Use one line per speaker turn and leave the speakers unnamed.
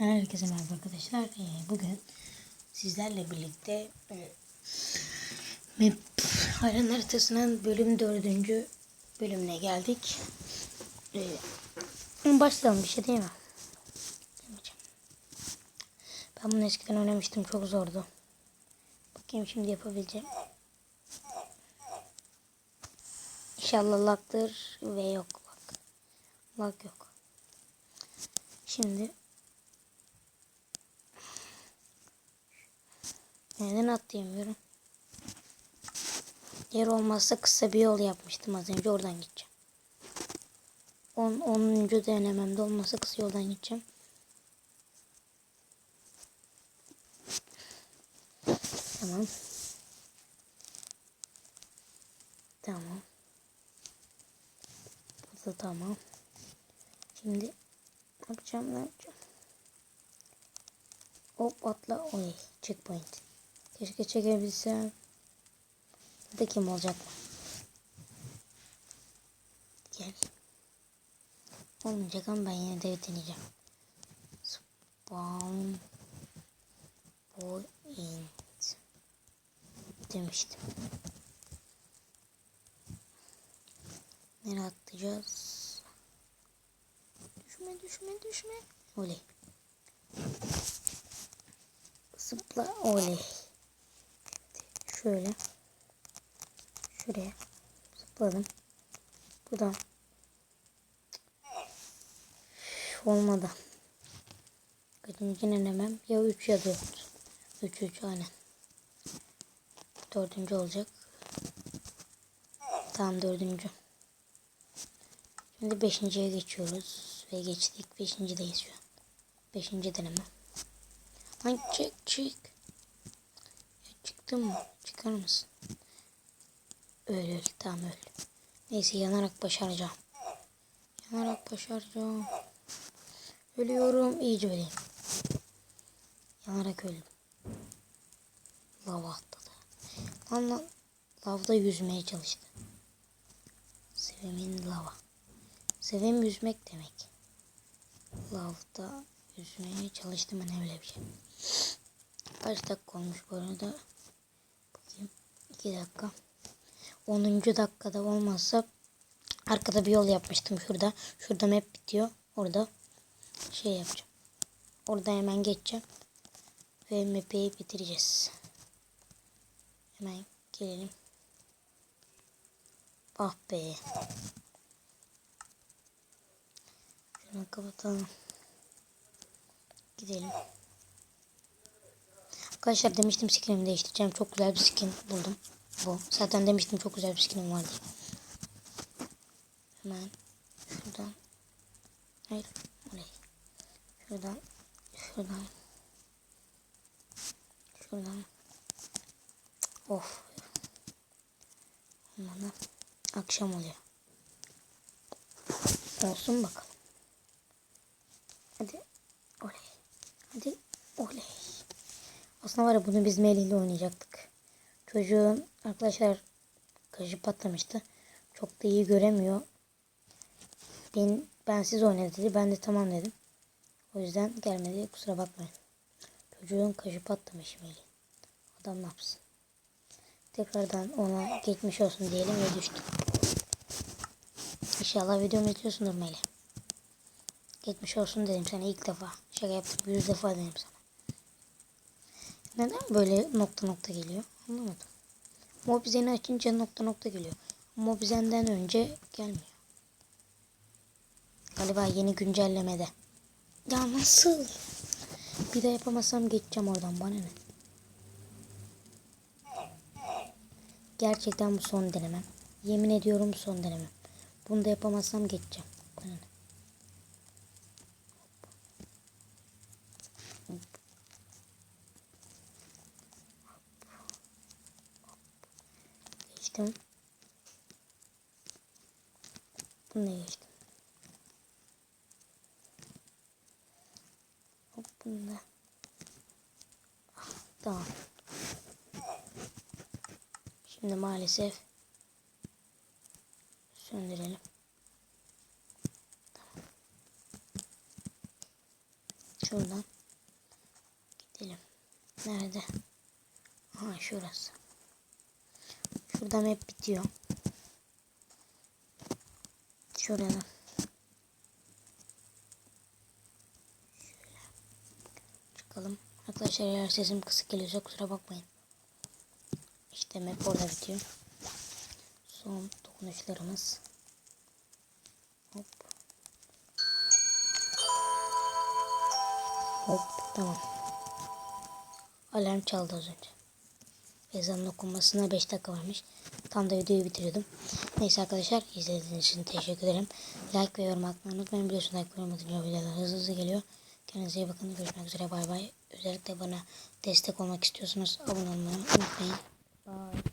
Herkese merhaba arkadaşlar. Ee, Bugün sizlerle birlikte e, Map Hayran haritasının bölüm dördüncü bölümüne geldik. Ee, Başlayalım bir şey değil mi? Ben bunu eskiden oynamıştım. Çok zordu. Bakayım şimdi yapabileceğim. İnşallah laktır ve yok lak. Lak yok. Şimdi Neden atlayamıyorum? Yer olmazsa kısa bir yol yapmıştım az önce oradan gideceğim. 10. 10. denememde olmazsa kısa yoldan gideceğim. Tamam. Tamam. Bu da tamam. Şimdi ne yapacağım ne yapacağım? Hop atla. Oy checkpoint. Keşke çekebilsem. Da kim olacak? Gel. Olmayacak ama ben yine de deneyeceğim. Spawn point demiştim. Nereye atlayacağız? Düşme düşme düşme. Oley. Zıpla oley. Şöyle. Şuraya. Zıpladım. Buradan. Üf, Olmadı. Kaçıncı denemem? Ya 3 ya 4. 3 3 aynen. Dördüncü olacak. Tamam dördüncü. Şimdi beşinciye geçiyoruz. Ve geçtik. Beşincideyiz şu an. Beşinci deneme. Lan çık çık. Çıktın mı? Çıkar mısın? Öl öl. Tamam öl. Neyse yanarak başaracağım. Yanarak başaracağım. Ölüyorum. iyice öleyim. Yanarak öldüm. Lava atladı. Lan. Lavda yüzmeye çalıştı. Sevemin lava. Sevem yüzmek demek. Lavda yüzmeye çalıştım ben öyle bir şey. Kaç dakika olmuş bu arada? Bakayım. 2 dakika. 10. dakikada olmazsa arkada bir yol yapmıştım şurada. Şurada map bitiyor. Orada şey yapacağım. Orada hemen geçeceğim. Ve map'i bitireceğiz. Hemen gelelim. Ah be. Şunu kapatalım. Gidelim. Arkadaşlar demiştim skinimi değiştireceğim. Çok güzel bir skin buldum. Bu. Zaten demiştim çok güzel bir skinim var diye. Hemen şuradan. Hayır. Oraya. Şuradan. Şuradan. Şuradan. Of. Olmadı. Akşam oluyor. Olsun bakalım. Hadi. Oley. Hadi. Oley. Aslında var ya bunu biz Melih ile oynayacaktık. Çocuğun arkadaşlar kaşı patlamıştı. Çok da iyi göremiyor. Ben, ben siz oynadı dedi. Ben de tamam dedim. O yüzden gelmedi. Kusura bakmayın. Çocuğun kaşı patlamış Melih. Adam ne yapsın? Tekrardan ona geçmiş olsun diyelim ve düştüm. İnşallah videomu izliyorsundur Melih. Geçmiş olsun dedim sana ilk defa. Şaka yaptım. Yüz defa dedim sana. Neden böyle nokta nokta geliyor? Anlamadım. Mobizeni açınca nokta nokta geliyor. Mobizen'den önce gelmiyor. Galiba yeni güncellemede. Ya nasıl? Bir de yapamazsam geçeceğim oradan bana ne? Gerçekten bu son denemem. Yemin ediyorum son denemem. Bunu da yapamazsam geçeceğim. Bana ne? Geçtim. Bunu da geçtim. Da. Ah. Şimdi maalesef söndürelim. Şuradan gidelim. Nerede? Ha şurası. Şuradan hep bitiyor. Şuradan. Çıkalım. Arkadaşlar eğer sesim kısık geliyorsa kusura bakmayın. İşte map orada bitiyor. Son dokunuşlarımız. Hop. Hop tamam. Alarm çaldı az önce. Ezanın okunmasına 5 dakika varmış. Tam da videoyu bitiriyordum. Neyse arkadaşlar izlediğiniz için teşekkür ederim. Like ve yorum atmayı unutmayın. Biliyorsunuz like ve yorum atınca videolar hızlı hızlı geliyor. Kendinize iyi bakın. Görüşmek üzere. Bay bay. Özellikle bana destek olmak istiyorsanız abone olmayı unutmayın. Bye.